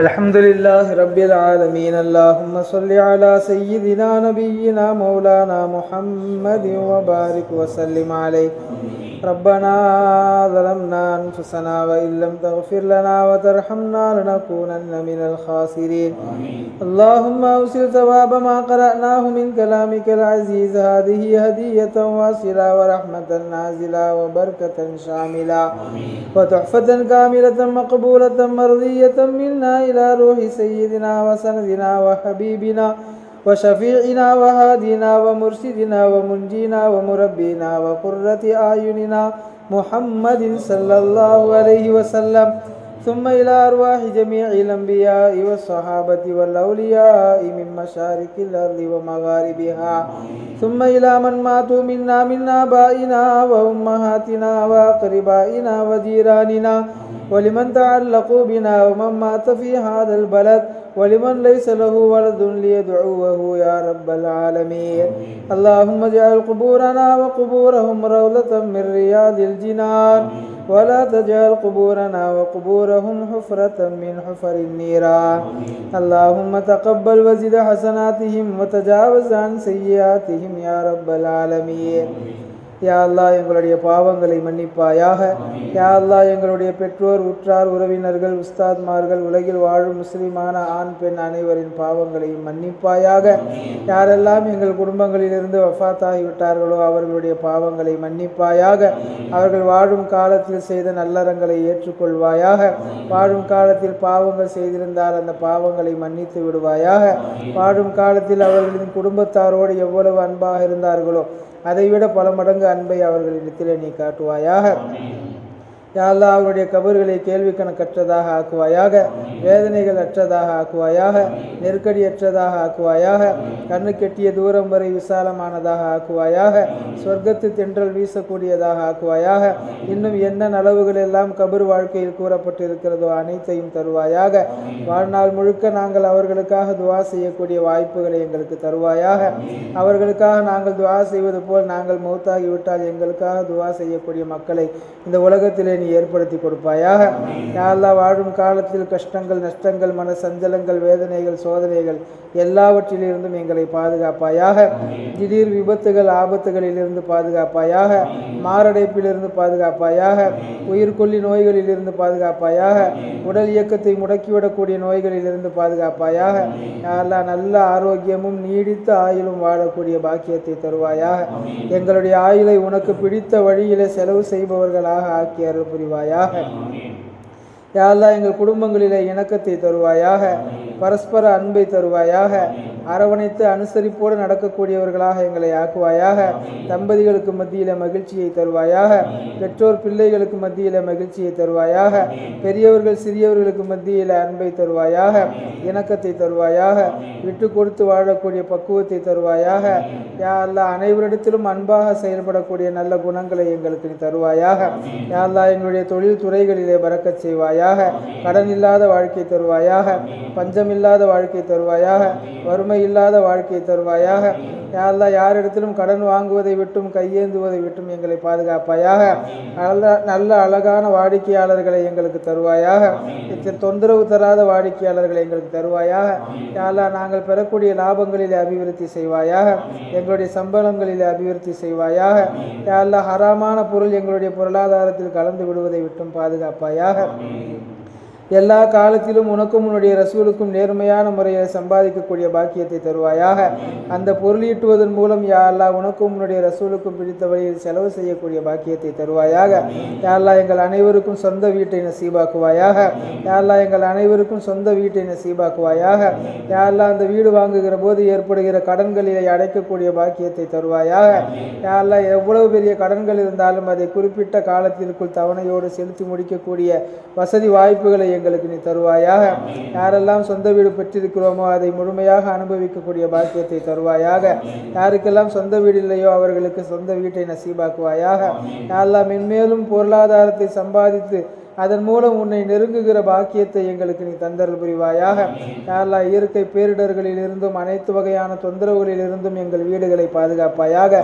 الحمد لله رب العالمين اللهم صل على سيدنا نبينا مولانا محمد وبارك وسلم عليه ربنا ظلمنا أنفسنا وإن لم تغفر لنا وترحمنا لنكونن من الخاسرين. اللهم أوصل ثواب ما قرأناه من كلامك العزيز. هذه هدية واصلة ورحمة نازلة وبركة شاملة. وتحفة كاملة مقبولة مرضية منا إلى روح سيدنا وسندنا وحبيبنا. وشفيعنا وهادينا ومرشدنا ومنجينا ومربينا وقرة أعيننا محمد صلى الله عليه وسلم. ثم إلى أرواح جميع الأنبياء والصحابة والأولياء من مشارق الأرض ومغاربها. ثم إلى من ماتوا منا من آبائنا وأمهاتنا وأقربائنا وجيراننا ولمن تعلقوا بنا ومن مات في هذا البلد. ولمن ليس له ولد ليدعوه يا رب العالمين. اللهم اجعل قبورنا وقبورهم روضة من رياض الجنان. ولا تجعل قبورنا وقبورهم حفرة من حفر النيران. اللهم تقبل وزد حسناتهم وتجاوز عن سيئاتهم يا رب العالمين. யா அல்லாஹ் எங்களுடைய பாவங்களை மன்னிப்பாயாக. யா அல்லாஹ் எங்களுடைய பெற்றோர் உற்றார் உறவினர்கள் உஸ்தாத்மார்கள் உலகில் வாழும் முஸ்லிமான ஆண் பெண் அனைவரின் பாவங்களையும் மன்னிப்பாயாக. யாரெல்லாம் எங்கள் குடும்பங்களிலிருந்து வஃத்தாகிவிட்டார்களோ அவர்களுடைய பாவங்களை மன்னிப்பாயாக. அவர்கள் வாழும் காலத்தில் செய்த நல்லறங்களை ஏற்றுக்கொள்வாயாக. வாழும் காலத்தில் பாவங்கள் செய்திருந்தால் அந்த பாவங்களை மன்னித்து விடுவாயாக. வாழும் காலத்தில் அவர்களின் குடும்பத்தாரோடு எவ்வளவு அன்பாக இருந்தார்களோ அதைவிட பல மடங்கு அன்பை அவர்களிடத்திலே நீ காட்டுவாயாக. யாழ்லா அவருடைய கபர்களை கேள்வி கணக்கற்றதாக ஆக்குவாயாக வேதனைகள் அற்றதாக ஆக்குவாயாக நெருக்கடியற்றதாக ஆக்குவாயாக கண்ணு கெட்டிய தூரம் வரை விசாலமானதாக ஆக்குவாயாக சொர்க்கத்து தென்றல் வீசக்கூடியதாக ஆக்குவாயாக இன்னும் என்ன நலவுகள் எல்லாம் கபர் வாழ்க்கையில் கூறப்பட்டிருக்கிறதோ அனைத்தையும் தருவாயாக வாழ்நாள் முழுக்க நாங்கள் அவர்களுக்காக துவா செய்யக்கூடிய வாய்ப்புகளை எங்களுக்கு தருவாயாக அவர்களுக்காக நாங்கள் துவா செய்வது போல் நாங்கள் மௌத்தாகிவிட்டால் எங்களுக்காக துவா செய்யக்கூடிய மக்களை இந்த உலகத்திலே நீ ஏற்படுத்தி கொடுப்பாயாக. யாரெல்லாம் வாழும் காலத்தில் கஷ்டங்கள் நஷ்டங்கள் மன சஞ்சலங்கள் வேதனைகள் சோதனைகள் எல்லாவற்றிலிருந்தும் எங்களை பாதுகாப்பாயாக. திடீர் விபத்துகள் ஆபத்துகளிலிருந்து பாதுகாப்பாயாக. மாரடைப்பிலிருந்து பாதுகாப்பாயாக. உயிர்கொல்லி நோய்களிலிருந்து பாதுகாப்பாயாக. உடல் இயக்கத்தை முடக்கிவிடக்கூடிய நோய்களிலிருந்து பாதுகாப்பாயாக. யாரெல்லாம் நல்ல ஆரோக்கியமும் நீடித்த ஆயுளும் வாழக்கூடிய பாக்கியத்தை தருவாயாக. எங்களுடைய ஆயுளை உனக்கு பிடித்த வழியிலே செலவு செய்பவர்களாக ஆக்கியரும் புரிவாயாக. யாரெல்லாம் எங்கள் குடும்பங்களிலே இணக்கத்தை தருவாயாக. பரஸ்பர அன்பை தருவாயாக. அரவணைத்து அனுசரிப்போடு நடக்கக்கூடியவர்களாக எங்களை ஆக்குவாயாக. தம்பதிகளுக்கு மத்தியில மகிழ்ச்சியை தருவாயாக. பெற்றோர் பிள்ளைகளுக்கு மத்தியில மகிழ்ச்சியை தருவாயாக. பெரியவர்கள் சிறியவர்களுக்கு மத்தியில அன்பை தருவாயாக. இணக்கத்தை தருவாயாக. விட்டு கொடுத்து வாழக்கூடிய பக்குவத்தை தருவாயாக. யா அனைவரிடத்திலும் அன்பாக செயல்படக்கூடிய நல்ல குணங்களை எங்களுக்கு நீ தருவாயாக. யா எங்களுடைய தொழில் துறைகளிலே பறக்கச் செய்வாயாக. கடன் இல்லாத வாழ்க்கை தருவாயாக. பஞ்சம் பஞ்சமில்லாத வாழ்க்கை தருவாயாக வறுமை இல்லாத வாழ்க்கை தருவாயாக. யாரெல்லாம் யாரிடத்திலும் கடன் வாங்குவதை விட்டும் கையேந்துவதை விட்டும் எங்களை பாதுகாப்பாயாக. நல்ல நல்ல அழகான வாடிக்கையாளர்களை எங்களுக்கு தருவாயாக. தொந்தரவு தராத வாடிக்கையாளர்களை எங்களுக்கு தருவாயாக. யாரெல்லாம் நாங்கள் பெறக்கூடிய லாபங்களிலே அபிவிருத்தி செய்வாயாக. எங்களுடைய சம்பளங்களிலே அபிவிருத்தி செய்வாயாக. யாரெல்லாம் ஹராமான பொருள் எங்களுடைய பொருளாதாரத்தில் கலந்து விடுவதை விட்டும் பாதுகாப்பாயாக. எல்லா காலத்திலும் உனக்கும் உன்னுடைய ரசூலுக்கும் நேர்மையான முறையில் சம்பாதிக்கக்கூடிய பாக்கியத்தை தருவாயாக. அந்த பொருளீட்டுவதன் மூலம் யா அல்லா உனக்கும் உன்னுடைய ரசூலுக்கும் பிடித்த வழியில் செலவு செய்யக்கூடிய பாக்கியத்தை தருவாயாக. யாழ்லா எங்கள் அனைவருக்கும் சொந்த வீட்டை நசீபாக்குவாயாக. யாழ்லா எங்கள் அனைவருக்கும் சொந்த வீட்டை நசீபாக்குவாயாக. யாழ்லா அந்த வீடு வாங்குகிற போது ஏற்படுகிற கடன்களிலே அடைக்கக்கூடிய பாக்கியத்தை தருவாயாக. யாழ்லா எவ்வளவு பெரிய கடன்கள் இருந்தாலும் அதை குறிப்பிட்ட காலத்திற்குள் தவணையோடு செலுத்தி முடிக்கக்கூடிய வசதி வாய்ப்புகளை எங்களுக்கு நீ தருவாயாக. யாரெல்லாம் சொந்த வீடு பெற்றிருக்கிறோமோ அதை முழுமையாக அனுபவிக்கக்கூடிய பாக்கியத்தை தருவாயாக. யாருக்கெல்லாம் சொந்த வீடு இல்லையோ அவர்களுக்கு சொந்த வீட்டை நசீபாக்குவாயாக. யாரெல்லாம் மென்மேலும் பொருளாதாரத்தை சம்பாதித்து அதன் மூலம் உன்னை நெருங்குகிற பாக்கியத்தை எங்களுக்கு நீ தந்தரல் புரிவாயாக. யாரெல்லாம் இயற்கை பேரிடர்களிலிருந்தும் அனைத்து வகையான தொந்தரவுகளிலிருந்தும் எங்கள் வீடுகளை பாதுகாப்பாயாக.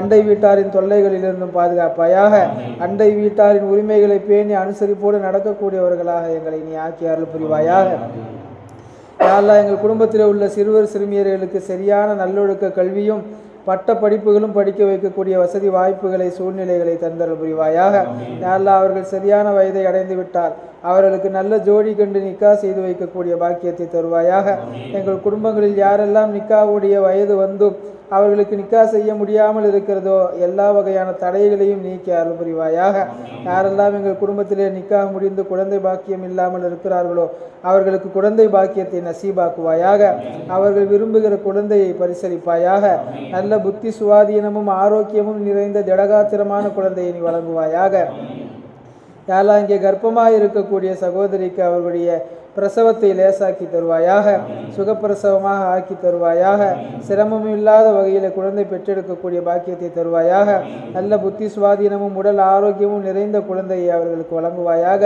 அண்டை வீட்டாரின் தொல்லைகளிலிருந்தும் பாதுகாப்பாயாக. அண்டை வீட்டாரின் உரிமைகளை பேணி அனுசரிப்போடு நடக்கக்கூடியவர்களாக எங்களை நீ ஆக்கி அருள் புரிவாயாக. யாரெல்லாம் எங்கள் குடும்பத்தில் உள்ள சிறுவர் சிறுமியர்களுக்கு சரியான நல்லொழுக்க கல்வியும் பட்ட படிப்புகளும் படிக்க வைக்கக்கூடிய வசதி வாய்ப்புகளை சூழ்நிலைகளை தந்தல் புரிவாயாக. யாரெல்லாம் அவர்கள் சரியான வயதை அடைந்து விட்டால் அவர்களுக்கு நல்ல ஜோடி கண்டு நிக்கா செய்து வைக்கக்கூடிய பாக்கியத்தை தருவாயாக. எங்கள் குடும்பங்களில் யாரெல்லாம் நிக்காவுடைய வயது வந்தும் அவர்களுக்கு நிக்கா செய்ய முடியாமல் இருக்கிறதோ எல்லா வகையான தடைகளையும் நீக்கி அருள் புரிவாயாக. யாரெல்லாம் எங்கள் குடும்பத்திலே நிக்காக முடிந்து குழந்தை பாக்கியம் இல்லாமல் இருக்கிறார்களோ அவர்களுக்கு குழந்தை பாக்கியத்தை நசீபாக்குவாயாக. அவர்கள் விரும்புகிற குழந்தையை பரிசளிப்பாயாக. நல்ல புத்தி சுவாதீனமும் ஆரோக்கியமும் நிறைந்த திடகாத்திரமான குழந்தையை நீ வழங்குவாயாக. யாழா இங்கே கர்ப்பமாக இருக்கக்கூடிய சகோதரிக்கு அவர்களுடைய பிரசவத்தை லேசாக்கி தருவாயாக சுகப்பிரசவமாக ஆக்கி தருவாயாக சிரமம் இல்லாத வகையில் குழந்தை பெற்றெடுக்கக்கூடிய பாக்கியத்தை தருவாயாக நல்ல புத்தி சுவாதீனமும் உடல் ஆரோக்கியமும் நிறைந்த குழந்தையை அவர்களுக்கு வழங்குவாயாக.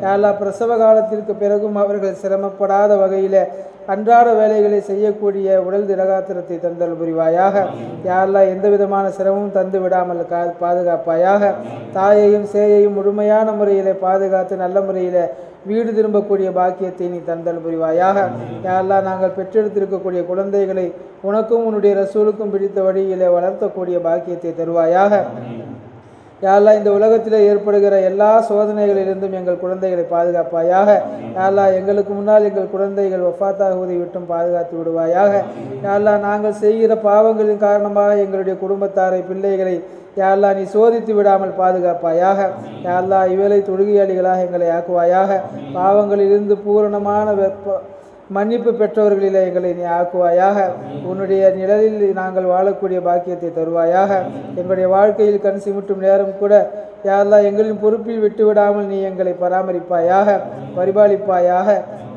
யாழா பிரசவ காலத்திற்கு பிறகும் அவர்கள் சிரமப்படாத வகையில் அன்றாட வேலைகளை செய்யக்கூடிய உடல் திரகாத்திரத்தை தந்தல் புரிவாயாக. யாரெல்லாம் எந்த விதமான சிரமமும் தந்து விடாமல் கா பாதுகாப்பாயாக. தாயையும் சேயையும் முழுமையான முறையில் பாதுகாத்து நல்ல முறையில் வீடு திரும்பக்கூடிய பாக்கியத்தை நீ தந்தல் புரிவாயாக. யாரெல்லாம் நாங்கள் பெற்றெடுத்திருக்கக்கூடிய குழந்தைகளை உனக்கும் உன்னுடைய ரசூலுக்கும் பிடித்த வழியிலே வளர்த்தக்கூடிய பாக்கியத்தை தருவாயாக. யாரெல்லாம் இந்த உலகத்தில் ஏற்படுகிற எல்லா சோதனைகளிலிருந்தும் எங்கள் குழந்தைகளை பாதுகாப்பாயாக. யாரெல்லாம் எங்களுக்கு முன்னால் எங்கள் குழந்தைகள் ஒஃபாத்தாகுவதை விட்டும் பாதுகாத்து விடுவாயாக. யாரெல்லாம் நாங்கள் செய்கிற பாவங்களின் காரணமாக எங்களுடைய குடும்பத்தாரை பிள்ளைகளை யாரெல்லாம் நீ சோதித்து விடாமல் பாதுகாப்பாயாக. யாரெல்லாம் இவளை தொழுகையாளிகளாக எங்களை ஆக்குவாயாக. பாவங்களிலிருந்து பூரணமான வெப்ப மன்னிப்பு பெற்றவர்களில் எங்களை நீ ஆக்குவாயாக. உன்னுடைய நிழலில் நாங்கள் வாழக்கூடிய பாக்கியத்தை தருவாயாக. எங்களுடைய வாழ்க்கையில் கண் சிமிட்டும் நேரம் கூட யாரெல்லாம் எங்களின் பொறுப்பில் விட்டு விடாமல் நீ எங்களை பராமரிப்பாயாக பரிபாலிப்பாயாக.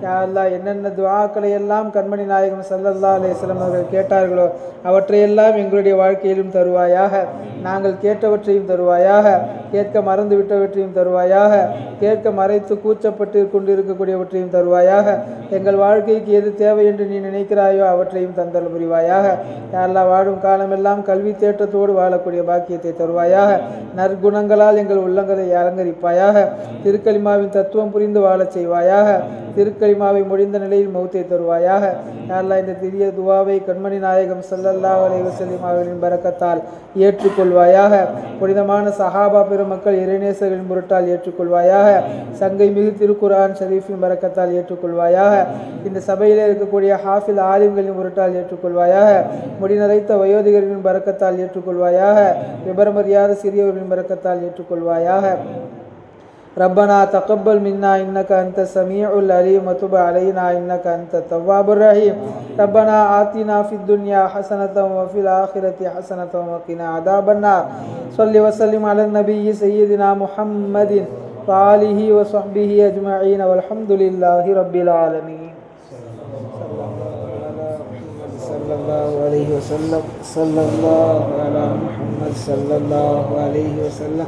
யாரெல்லாம் என்னென்ன துவாக்களை எல்லாம் கண்மணி நாயகம் சல்லல்லா அலையம் அவர்கள் கேட்டார்களோ அவற்றையெல்லாம் எங்களுடைய வாழ்க்கையிலும் தருவாயாக. நாங்கள் கேட்டவற்றையும் தருவாயாக. கேட்க மறந்து விட்டவற்றையும் தருவாயாக. கேட்க மறைத்து கூச்சப்பட்டு கொண்டிருக்கக்கூடியவற்றையும் தருவாயாக. எங்கள் வாழ்க்கைக்கு எது தேவை என்று நீ நினைக்கிறாயோ அவற்றையும் தந்தல் புரிவாயாக. யாரெல்லாம் வாழும் காலமெல்லாம் கல்வி தேட்டத்தோடு வாழக்கூடிய பாக்கியத்தை தருவாயாக. நற்குணங்களால் எங்கள் உள்ளங்களை அலங்கரிப்பாயாக. திருக்கலிமாவின் தத்துவம் புரிந்து வாழச் செய்வாயாக. திருக்கரிமாவை முடிந்த நிலையில் மௌத்தை தருவாயாக. யாரெல்லாம் இந்த திரிய துவாவை கண்மணி நாயகம் சல்லல்லா அலைஹி வஸல்லம் அவர்களின் பறக்கத்தால் ஏற்றுக்கொள்வாயாக. புனிதமான சஹாபா பெருமக்கள் இறைநேசர்களின் பொருட்டால் ஏற்றுக்கொள்வாயாக. சங்கை மிகு திருக்குரான் ஷரீஃபின் பறக்கத்தால் ஏற்றுக்கொள்வாயாக. இந்த சபையில் இருக்கக்கூடிய ஹாஃபில் ஆலிம்களின் பொருட்டால் ஏற்றுக்கொள்வாயாக. முடிநரைத்த வயோதிகர்களின் பறக்கத்தால் ஏற்றுக்கொள்வாயாக. விபரமறியாத சிறியவர்களின் பறக்கத்தால் ஏற்றுக்கொள்வாயாக. ربنا تقبل منا إنك أنت السميع العليم وتب علينا إنك أنت التواب الرحيم. ربنا آتنا في الدنيا حسنة وفي الآخرة حسنة وقنا عذاب النار. صل وسلم على النبي سيدنا محمد وآله وصحبه أجمعين. والحمد لله رب العالمين. صلى الله عليه وسلم. صلى الله على محمد. صلى الله عليه وسلم.